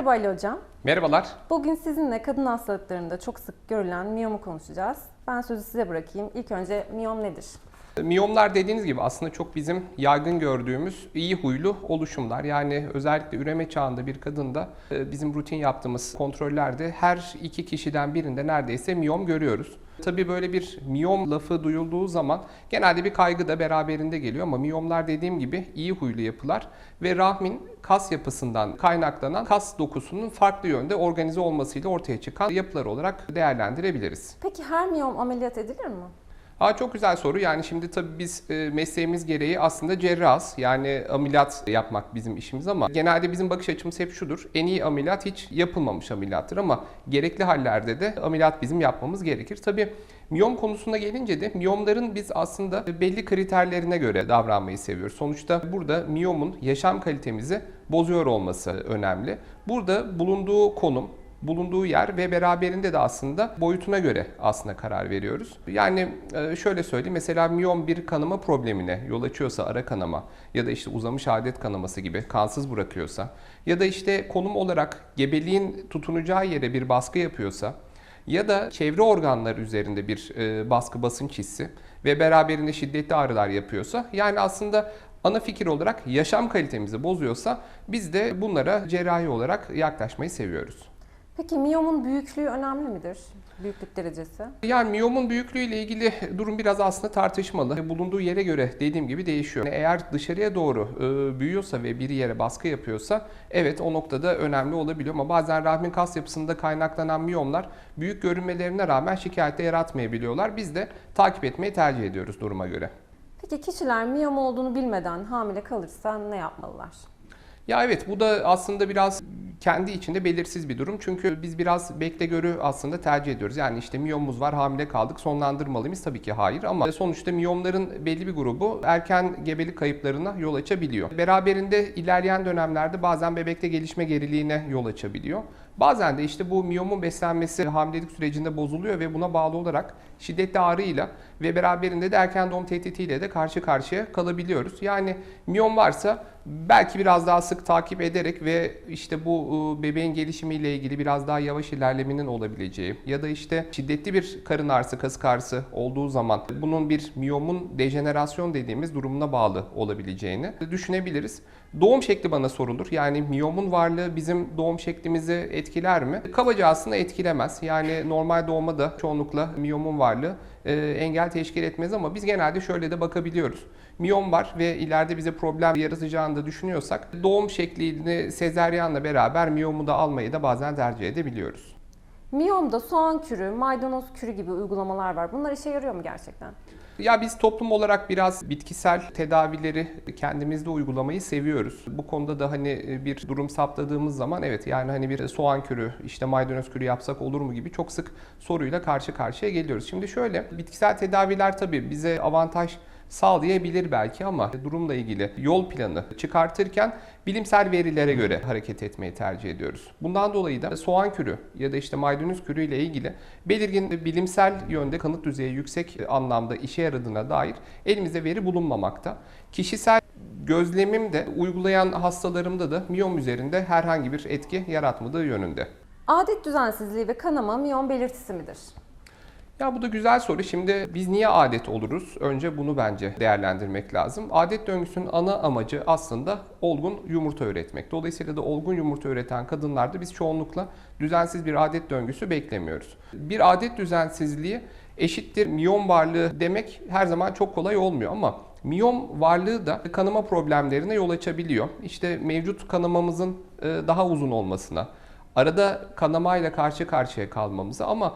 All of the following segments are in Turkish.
Merhaba Ali Hocam. Merhabalar. Bugün sizinle kadın hastalıklarında çok sık görülen miyomu konuşacağız. Ben sözü size bırakayım. İlk önce miyom nedir? Miyomlar dediğiniz gibi aslında çok bizim yaygın gördüğümüz iyi huylu oluşumlar. Yani özellikle üreme çağında bir kadında e, bizim rutin yaptığımız kontrollerde her iki kişiden birinde neredeyse miyom görüyoruz. Tabii böyle bir miyom lafı duyulduğu zaman genelde bir kaygı da beraberinde geliyor ama miyomlar dediğim gibi iyi huylu yapılar ve rahmin kas yapısından kaynaklanan kas dokusunun farklı yönde organize olmasıyla ortaya çıkan yapılar olarak değerlendirebiliriz. Peki her miyom ameliyat edilir mi? Aa, çok güzel soru. Yani şimdi tabii biz e, mesleğimiz gereği aslında cerrahız. Yani ameliyat yapmak bizim işimiz ama genelde bizim bakış açımız hep şudur. En iyi ameliyat hiç yapılmamış ameliyattır ama gerekli hallerde de ameliyat bizim yapmamız gerekir. Tabii miyom konusuna gelince de miyomların biz aslında belli kriterlerine göre davranmayı seviyoruz. Sonuçta burada miyomun yaşam kalitemizi bozuyor olması önemli. Burada bulunduğu konum, bulunduğu yer ve beraberinde de aslında boyutuna göre aslında karar veriyoruz. Yani e, şöyle söyleyeyim mesela miyom bir kanama problemine yol açıyorsa ara kanama ya da işte uzamış adet kanaması gibi kansız bırakıyorsa ya da işte konum olarak gebeliğin tutunacağı yere bir baskı yapıyorsa ya da çevre organlar üzerinde bir e, baskı basınç hissi ve beraberinde şiddetli ağrılar yapıyorsa yani aslında ana fikir olarak yaşam kalitemizi bozuyorsa biz de bunlara cerrahi olarak yaklaşmayı seviyoruz. Peki miyomun büyüklüğü önemli midir? Büyüklük derecesi. Yani miyomun büyüklüğüyle ilgili durum biraz aslında tartışmalı. Bulunduğu yere göre dediğim gibi değişiyor. Yani eğer dışarıya doğru e, büyüyorsa ve bir yere baskı yapıyorsa evet o noktada önemli olabiliyor ama bazen rahmin kas yapısında kaynaklanan miyomlar büyük görünmelerine rağmen şikayette yaratmayabiliyorlar. Biz de takip etmeyi tercih ediyoruz duruma göre. Peki kişiler miyom olduğunu bilmeden hamile kalırsa ne yapmalılar? Ya evet bu da aslında biraz kendi içinde belirsiz bir durum. Çünkü biz biraz bekle görü aslında tercih ediyoruz. Yani işte miyomumuz var hamile kaldık sonlandırmalı mıyız? Tabii ki hayır ama sonuçta miyomların belli bir grubu erken gebelik kayıplarına yol açabiliyor. Beraberinde ilerleyen dönemlerde bazen bebekte gelişme geriliğine yol açabiliyor. Bazen de işte bu miyomun beslenmesi hamilelik sürecinde bozuluyor ve buna bağlı olarak şiddetli ağrıyla ve beraberinde de erken doğum tehditiyle de karşı karşıya kalabiliyoruz. Yani miyom varsa belki biraz daha sık takip ederek ve işte bu ıı, bebeğin gelişimiyle ilgili biraz daha yavaş ilerlemenin olabileceği ya da işte şiddetli bir karın ağrısı, kasık ağrısı olduğu zaman bunun bir miyomun dejenerasyon dediğimiz durumuna bağlı olabileceğini düşünebiliriz. Doğum şekli bana sorulur. Yani miyomun varlığı bizim doğum şeklimizi etkiler mi? Kabaca aslında etkilemez. Yani normal doğuma da çoğunlukla miyomun varlığı e, engel teşkil etmez ama biz genelde şöyle de bakabiliyoruz. Miyom var ve ileride bize problem yaratacağını da düşünüyorsak doğum şeklini sezeryanla beraber miyomu da almayı da bazen tercih edebiliyoruz. Miyomda soğan kürü, maydanoz kürü gibi uygulamalar var. Bunlar işe yarıyor mu gerçekten? Ya biz toplum olarak biraz bitkisel tedavileri kendimizde uygulamayı seviyoruz. Bu konuda da hani bir durum saptadığımız zaman evet yani hani bir soğan kürü, işte maydanoz kürü yapsak olur mu gibi çok sık soruyla karşı karşıya geliyoruz. Şimdi şöyle bitkisel tedaviler tabii bize avantaj sağlayabilir belki ama durumla ilgili yol planı çıkartırken bilimsel verilere göre hareket etmeyi tercih ediyoruz. Bundan dolayı da soğan kürü ya da işte maydanoz kürü ile ilgili belirgin bilimsel yönde kanıt düzeyi yüksek anlamda işe yaradığına dair elimizde veri bulunmamakta. Kişisel gözlemim de uygulayan hastalarımda da miyom üzerinde herhangi bir etki yaratmadığı yönünde. Adet düzensizliği ve kanama miyom belirtisi midir? Ya bu da güzel soru. Şimdi biz niye adet oluruz? Önce bunu bence değerlendirmek lazım. Adet döngüsünün ana amacı aslında olgun yumurta üretmek. Dolayısıyla da olgun yumurta üreten kadınlarda biz çoğunlukla düzensiz bir adet döngüsü beklemiyoruz. Bir adet düzensizliği eşittir miyom varlığı demek her zaman çok kolay olmuyor ama miyom varlığı da kanama problemlerine yol açabiliyor. İşte mevcut kanamamızın e, daha uzun olmasına, arada kanamayla karşı karşıya kalmamızı ama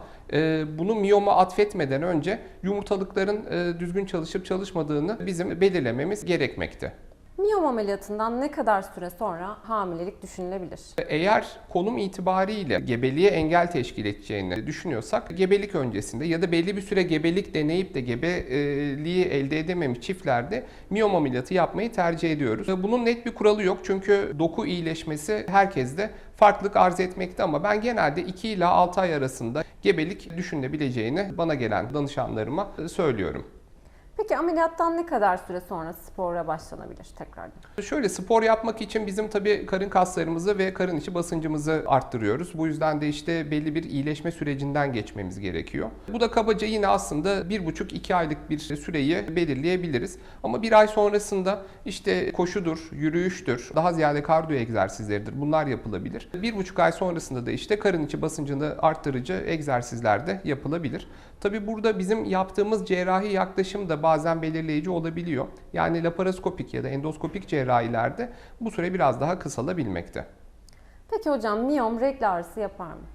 bunu miyoma atfetmeden önce yumurtalıkların e, düzgün çalışıp çalışmadığını bizim belirlememiz gerekmekte. Miyom ameliyatından ne kadar süre sonra hamilelik düşünülebilir? Eğer konum itibariyle gebeliğe engel teşkil edeceğini düşünüyorsak gebelik öncesinde ya da belli bir süre gebelik deneyip de gebeliği elde edememiş çiftlerde miyom ameliyatı yapmayı tercih ediyoruz. Bunun net bir kuralı yok çünkü doku iyileşmesi herkeste farklılık arz etmekte ama ben genelde 2 ila 6 ay arasında gebelik düşünülebileceğini bana gelen danışanlarıma söylüyorum. Peki ameliyattan ne kadar süre sonra spora başlanabilir tekrardan? Şöyle spor yapmak için bizim tabii karın kaslarımızı ve karın içi basıncımızı arttırıyoruz. Bu yüzden de işte belli bir iyileşme sürecinden geçmemiz gerekiyor. Bu da kabaca yine aslında 1,5-2 aylık bir süreyi belirleyebiliriz. Ama bir ay sonrasında işte koşudur, yürüyüştür, daha ziyade kardiyo egzersizleridir. Bunlar yapılabilir. 1,5 ay sonrasında da işte karın içi basıncını arttırıcı egzersizler de yapılabilir. Tabii burada bizim yaptığımız cerrahi yaklaşım da bazen belirleyici olabiliyor. Yani laparoskopik ya da endoskopik cerrahilerde bu süre biraz daha kısalabilmekte. Peki hocam miyom regl ağrısı yapar mı?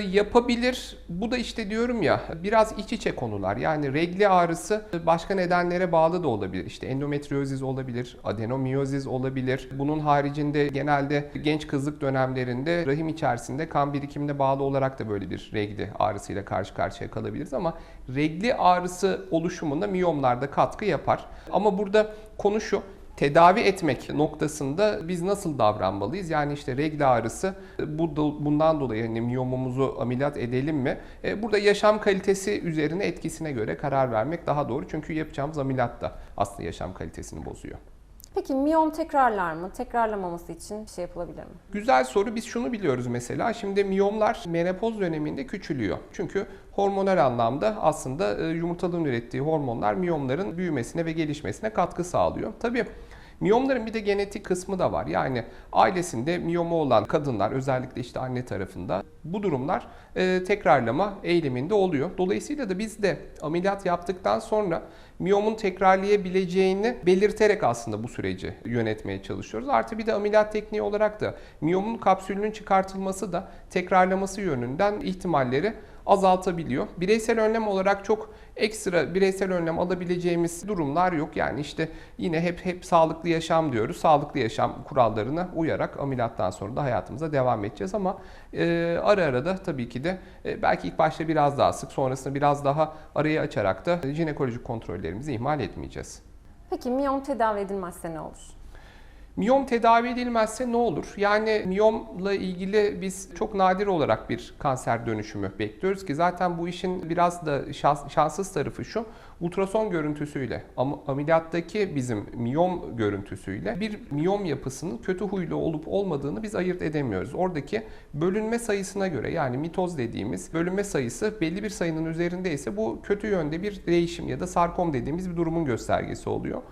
Yapabilir. Bu da işte diyorum ya biraz iç içe konular. Yani regli ağrısı başka nedenlere bağlı da olabilir. İşte endometriozis olabilir, adenomiyozis olabilir. Bunun haricinde genelde genç kızlık dönemlerinde rahim içerisinde kan birikimine bağlı olarak da böyle bir regli ağrısıyla karşı karşıya kalabiliriz ama regli ağrısı oluşumunda miyomlarda katkı yapar. Ama burada konu şu tedavi etmek noktasında biz nasıl davranmalıyız? Yani işte regl ağrısı bu bundan dolayı hani miyomumuzu ameliyat edelim mi? E, Burada yaşam kalitesi üzerine etkisine göre karar vermek daha doğru. Çünkü yapacağımız ameliyat da aslında yaşam kalitesini bozuyor. Peki miyom tekrarlar mı? Tekrarlamaması için bir şey yapılabilir mi? Güzel soru. Biz şunu biliyoruz mesela. Şimdi miyomlar menopoz döneminde küçülüyor. Çünkü hormonal anlamda aslında e, yumurtalığın ürettiği hormonlar miyomların büyümesine ve gelişmesine katkı sağlıyor. Tabii Miyomların bir de genetik kısmı da var. Yani ailesinde miyomu olan kadınlar özellikle işte anne tarafında bu durumlar e, tekrarlama eğiliminde oluyor. Dolayısıyla da biz de ameliyat yaptıktan sonra miyomun tekrarlayabileceğini belirterek aslında bu süreci yönetmeye çalışıyoruz. Artı bir de ameliyat tekniği olarak da miyomun kapsülünün çıkartılması da tekrarlaması yönünden ihtimalleri azaltabiliyor. Bireysel önlem olarak çok ekstra bireysel önlem alabileceğimiz durumlar yok. Yani işte yine hep hep sağlıklı yaşam diyoruz. Sağlıklı yaşam kurallarına uyarak ameliyattan sonra da hayatımıza devam edeceğiz ama e, ara ara da tabii ki de e, belki ilk başta biraz daha sık sonrasında biraz daha arayı açarak da jinekolojik kontrollerimizi ihmal etmeyeceğiz. Peki miyom tedavi edilmezse ne olur? Miyom tedavi edilmezse ne olur? Yani miyomla ilgili biz çok nadir olarak bir kanser dönüşümü bekliyoruz ki zaten bu işin biraz da şans, şanssız tarafı şu. Ultrason görüntüsüyle am- ameliyattaki bizim miyom görüntüsüyle bir miyom yapısının kötü huylu olup olmadığını biz ayırt edemiyoruz. Oradaki bölünme sayısına göre yani mitoz dediğimiz bölünme sayısı belli bir sayının üzerindeyse bu kötü yönde bir değişim ya da sarkom dediğimiz bir durumun göstergesi oluyor.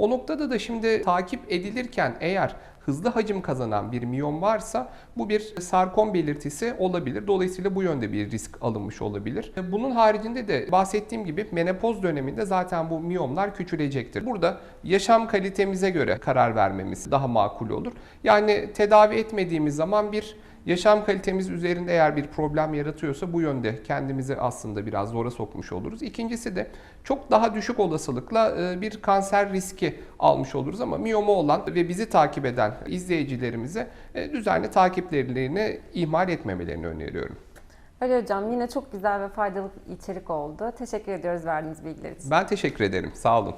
O noktada da şimdi takip edilirken eğer hızlı hacim kazanan bir miyom varsa bu bir sarkom belirtisi olabilir. Dolayısıyla bu yönde bir risk alınmış olabilir. Bunun haricinde de bahsettiğim gibi menopoz döneminde zaten bu miyomlar küçülecektir. Burada yaşam kalitemize göre karar vermemiz daha makul olur. Yani tedavi etmediğimiz zaman bir Yaşam kalitemiz üzerinde eğer bir problem yaratıyorsa bu yönde kendimizi aslında biraz zora sokmuş oluruz. İkincisi de çok daha düşük olasılıkla e, bir kanser riski almış oluruz ama miyomu olan ve bizi takip eden izleyicilerimize e, düzenli takiplerini ihmal etmemelerini öneriyorum. Ali Hocam yine çok güzel ve faydalı içerik oldu. Teşekkür ediyoruz verdiğiniz bilgiler için. Ben teşekkür ederim. Sağ olun.